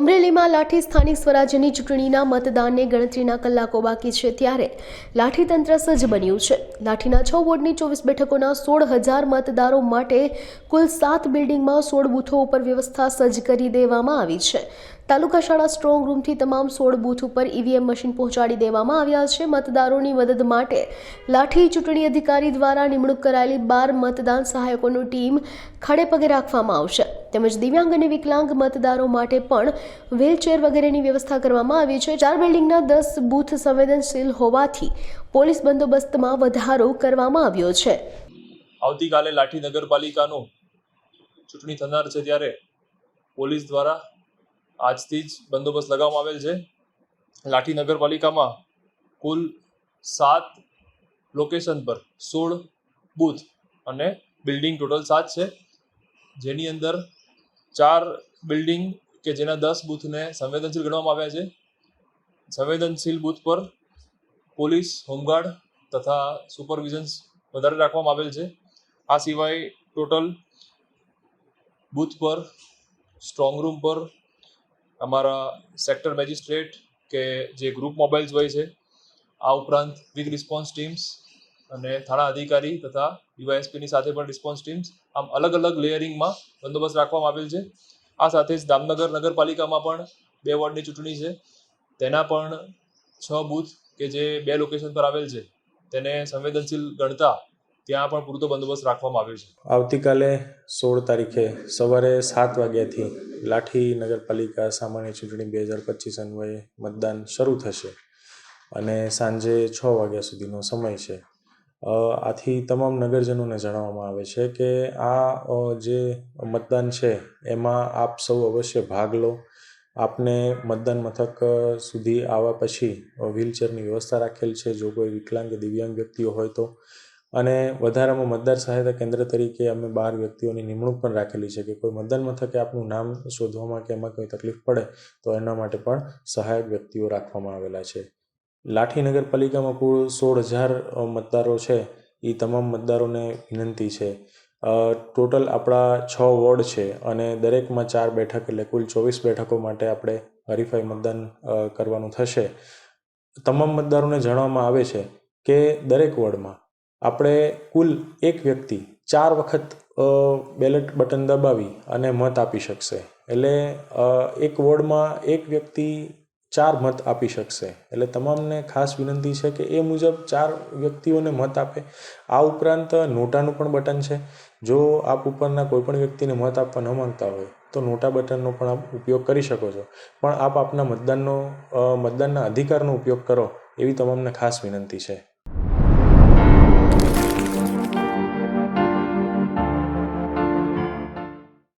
અમરેલીમાં લાઠી સ્થાનિક સ્વરાજ્યની ચૂંટણીના મતદાનને ગણતરીના કલાકો બાકી છે ત્યારે લાઠી તંત્ર સજ્જ બન્યું છે. લાઠીના છ વોર્ડની ચોવીસ બેઠકોના સોળ હજાર મતદારો માટે કુલ સાત બિલ્ડિંગમાં સોળ બૂથો ઉપર વ્યવસ્થા સજ્જ કરી દેવામાં આવી છે. તાલુકા શાળા સ્ટ્રોંગ રૂમથી તમામ સોળ બૂથ ઉપર ઈવીએમ મશીન પહોંચાડી દેવામાં આવ્યા છે. મતદારોની મદદ માટે લાઠી ચૂંટણી અધિકારી દ્વારા નિમણૂક કરાયેલી બાર મતદાન સહાયકોની ટીમ ખડેપગે રાખવામાં આવશે. તેમજ દિવ્યાંગ અને વિકલાંગ મતદારો માટે પણ વ્હીલચેર વગેરેની વ્યવસ્થા કરવામાં આવી છે. ચાર બિલ્ડિંગના દસ બૂથ સંવેદનશીલ હોવાથી પોલીસ બંદોબસ્તમાં વધારો કરવામાં આવ્યો છે. આવતીકાલે લાઠી નગરપાલિકાનું ચૂંટણી થનાર છે ત્યારે પોલીસ દ્વારા આજથી જ બંદોબસ્ત લગાવવામાં આવેલ છે. લાઠી નગરપાલિકામાં કુલ સાત લોકેશન પર સોળ બૂથ અને બિલ્ડિંગ ટોટલ સાત છે. જેની અંદર ચાર બિલ્ડિંગ કે જેના દસ બૂથને સંવેદનશીલ ગણવામાં આવ્યા છે. સંવેદનશીલ બૂથ પર પોલીસ, હોમગાર્ડ તથા સુપરવિઝન્સ વધારે રાખવામાં આવેલ છે. આ સિવાય ટોટલ બૂથ પર સ્ટ્રોંગ રૂમ પર અમારા સેક્ટર મેજિસ્ટ્રેટ કે જે ગ્રુપ મોબાઈલ્સ હોય છે, આ ઉપરાંત ક્વિક રિસ્પોન્સ ટીમ્સ અને થાણા અધિકારી તથા ડીવાયએસપીની સાથે પણ રિસ્પોન્સ ટીમ્સ આમ અલગ અલગ લેયરિંગમાં બંદોબસ્ત રાખવામાં આવેલ છે. આ સાથે જ દામનગર નગરપાલિકામાં પણ બે વોર્ડની ચૂંટણી છે. તેના પણ છ બૂથ કે જે બે લોકેશન પર આવેલ છે. તેને સંવેદનશીલ ગણતા ત્યાં પણ પૂરતો બંદોબસ્ત રાખવામાં આવ્યો છે. આવતીકાલે સોળ તારીખે સવારે સાત વાગ્યાથી લાઠી નગરપાલિકા સામાન્ય ચૂંટણી બે હજાર પચીસ અન્વયે મતદાન શરૂ થશે. અને સાંજે છ વાગ્યા સુધીનો સમય છે. આથી તમામ નગરજનોને જણાવવામાં આવે છે કે આ જે મતદાન છે, એમાં આપ સૌ અવશ્ય ભાગ લો. આપને મતદાન મથક સુધી આવવા પછી વ્હીલચેરની વ્યવસ્થા રાખેલ છે. જો કોઈ વિકલાંગ, દિવ્યાંગ વ્યક્તિઓ હોય તો. અને વધારામાં મતદાર સહાયતા કેન્દ્ર તરીકે અમે બાર વ્યક્તિઓની નિમણૂક પણ રાખેલી છે કે કોઈ મતદાન મથકે આપનું નામ શોધવામાં કે એમાં કોઈ તકલીફ પડે, તો એના માટે પણ સહાયક વ્યક્તિઓ રાખવામાં આવેલા છે. લાઠી નગરપાલિકામાં કુલ સોળ હજાર મતદારો છે. એ તમામ મતદારોને વિનંતી છે. ટોટલ આપણા છ વોર્ડ છે અને દરેકમાં ચાર બેઠક એટલે કુલ ચોવીસ બેઠકો માટે આપણે હરીફાઈ મતદાન કરવાનું થશે. તમામ મતદારોને જણાવવામાં આવે છે કે દરેક વોર્ડમાં આપણે કુલ એક વ્યક્તિ ચાર વખત બેલેટ બટન દબાવી અને મત આપી શકશે. એટલે એક વોર્ડમાં એક વ્યક્તિ ચાર મત આપી શકશે. એટલે તમામને ખાસ વિનંતી છે કે એ મુજબ ચાર વ્યક્તિઓને મત આપે. આ ઉપરાંત નોટાનું પણ બટન છે. જો આપ ઉપરના કોઈપણ વ્યક્તિને મત આપવા ન માંગતા હોય, તો નોટા બટનનો પણ આપ ઉપયોગ કરી શકો છો. પણ આપ આપના મતદાનનો મતદાનના અધિકારનો ઉપયોગ કરો, એવી તમામને ખાસ વિનંતી છે.